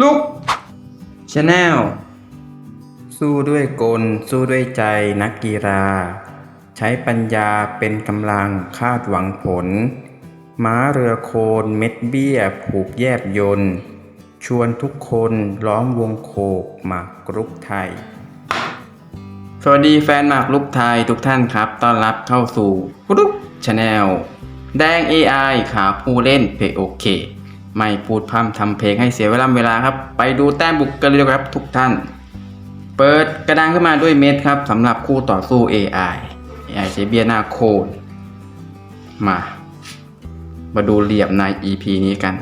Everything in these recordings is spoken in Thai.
ลุกชาแนลสู้ด้วยกล สู้ด้วยใจนักกีฬา ใช้ปัญญาเป็นกำลังคาดหวังผล ม้าเรือโคนเม็ดเบี้ย ผูกแยบยนต์ชวนทุกคนล้อมวงโคกหมากรุกไทย สวัสดีแฟนหมากรุกไทยทุกท่านครับ ต้อนรับเข้าสู่รุกชาแนลแดง AI ขาผู้เล่นเพลโอเค ไม่พูดพร่ำทำเพลงให้เสียเวลาเวลาครับ ไปดูแต้มบุกกันเลยครับทุกท่าน เปิดกระดานขึ้นมาด้วยเม็ดครับสำหรับคู่ต่อสู้ AI AI ใช้เบียหน้าโคนมา มาดูเหลี่ยมใน EP นี้กัน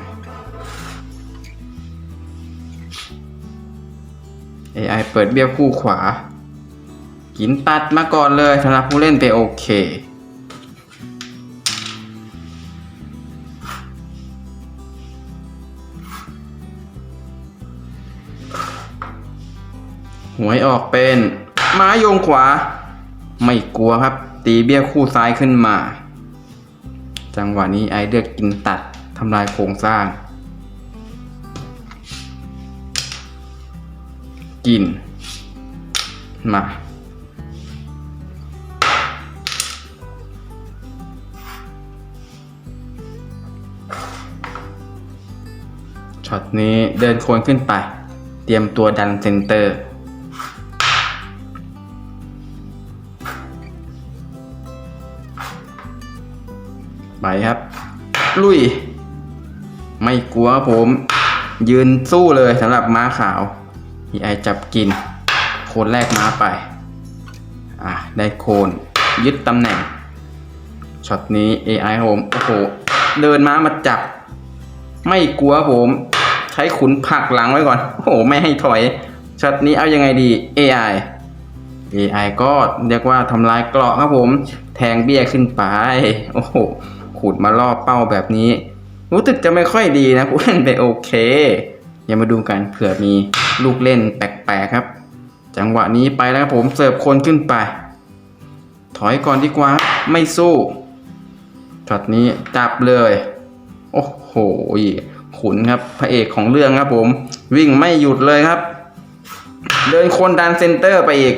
AI เปิดเบี้ยคู่ขวา กินตัดมาก่อนเลยสำหรับผู้เล่นไปโอเค หวยออกเป็นม้าโยงขวา ไม่กลัวครับ ตีเบี้ยคู่ซ้ายขึ้นมา จังหวะนี้ไอเลือกกินตัดทำลายโครงสร้าง กิน มาช็อตนี้เดินโคนขึ้นไป เตรียมตัวดันเซนเตอร์ ไปครับ ลุย ไม่กลัวผม ยืนสู้เลยสำหรับม้าขาวที่ไอจับกิน โคนแรกม้าไป อะ ได้โคนยึดตำแหน่งช็อตนี้ AI ครับผมโอ้โห เดินม้ามาจับ ไม่กลัวผม ใช้ขุนผักหลังไว้ก่อน โอ้โห ไม่ให้ถอยช็อตนี้เอายังไงดี AI AI ก็เรียกว่าทำลายเกราะครับผม แทงเบี้ยขึ้นไป โอ้โห ขุดมาล่อเป้าแบบนี้ รู้สึกจะไม่ค่อยดีนะผู้เล่นไปโอเค อย่ามาดูกันเผื่อมีลูกเล่นแปลกๆครับ จังหวะนี้ไปแล้วครับผมเสิร์ฟคนขึ้นไป ถอยก่อนดีกว่าไม่สู้ช็อตนี้จับเลย โอ้โหขุนครับพระเอกของเรื่องครับผม วิ่งไม่หยุดเลยครับ เดินคนดันเซนเตอร์ไปอีก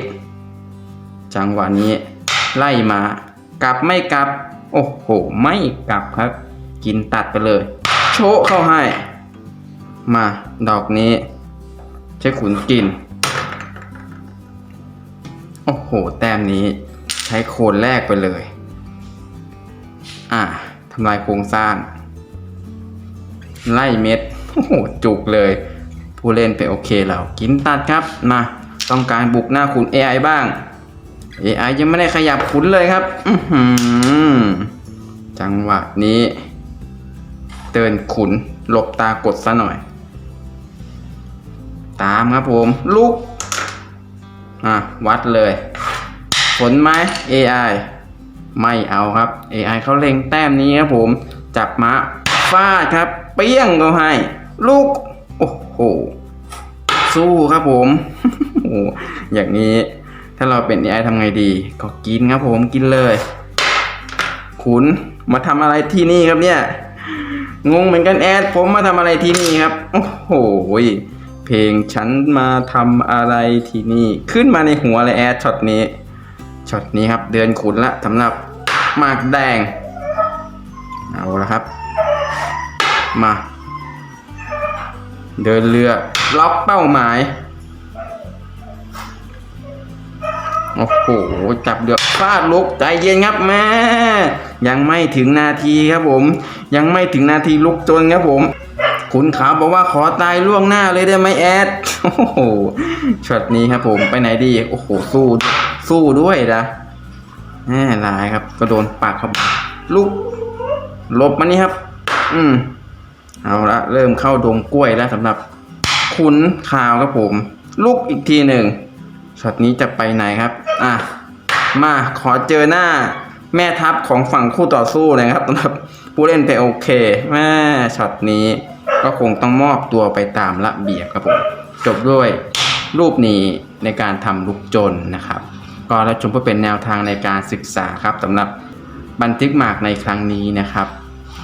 จังหวะนี้ไล่มากลับไม่กลับ โอ้โห ไม่กลับครับ กินตัดไปเลย โชะเข้าให้ มาดอกนี้ ใช้ขุนกิน โอ้โห แต้มนี้ใช้โคนแรกไปเลย อ่าทำลายโครงสร้าง ไล่เม็ด โอ้โห จุกเลย ผู้เล่นไปโอเคแล้ว กินตัดครับ มา ต้องการบุกหน้าขุน AI บ้าง AI ยังไม่ได้ขยับขุนเลยครับอื้อหือจังหวะนี้เตือนขุนหลบตากดซะหน่อย ตามครับผม ลุก อะ วัดเลย ผลไหม AI ไม่เอาครับ AI เขาเล็งแต้มนี้ครับผม จับม้าฟาดครับ เปี้ยงก็ให้ ลูก โอ้โห สู้ครับผม โอ้โหอย่างนี้ ถ้าเราเป็น AI ทำไงดี ก็กินครับผมกินเลยขุนมาทำอะไรที่นี่ครับเนี่ย งงเหมือนกันแอด ผมมาทำอะไรที่นี่ครับ โอ้โหเพลงฉันมาทำอะไรที่นี่ ขึ้นมาในหัวเลยแอดช็อตนี้ช็อตนี้ครับ เดือนขุนละสำหรับหมากแดง เอาละครับ มา เดินเรือล็อกเป้าหมาย โอ้โหจับเดือฟาดลุกใจเย็นครับแม่ยังไม่ถึงนาทีครับผม ยังไม่ถึงนาทีลุกจนครับผมขุนขาวบอกว่าขอตายล่วงหน้าเลยได้ไหมแอด โอ้โหช็อตนี้ครับผมไปไหนดี โอ้โห สู้ สู้ด้วยนะแน่ลายครับ ก็โดนปากครับลุกหลบมานี่ครับ อืม เอาละเริ่มเข้าดงกล้วยแล้วสำหรับขุนขาวครับผมลุกอีกทีหนึ่ง ช็อตนี้จะไปไหนครับ อะ มาขอเจอหน้าแม่ทัพของฝั่งคู่ต่อสู้นะครับสำหรับผู้เล่นไปโอเคแม่ช็อตนี้ก็คงต้องมอบตัวไปตามระเบียบครับผม จบด้วยรูปนี้ในการทำลูกจนนะครับ ก็รับชมเพื่อเป็นแนวทางในการศึกษาครับสำหรับบันทึกหมากในครั้งนี้นะครับ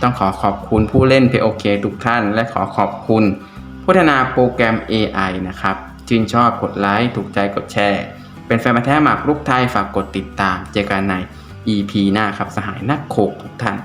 ต้องขอขอบคุณผู้เล่นเพโอเคทุกท่าน และขอขอบคุณพัฒนาโปรแกรม AI นะครับ ชื่นชอบกดไลค์ถูกใจกดแชร์ เป็นแฟนมาแท้หมากรุกไทยฝากกดติดตาม เจอกันใน EP หน้าครับสหายนักโขกทุกท่าน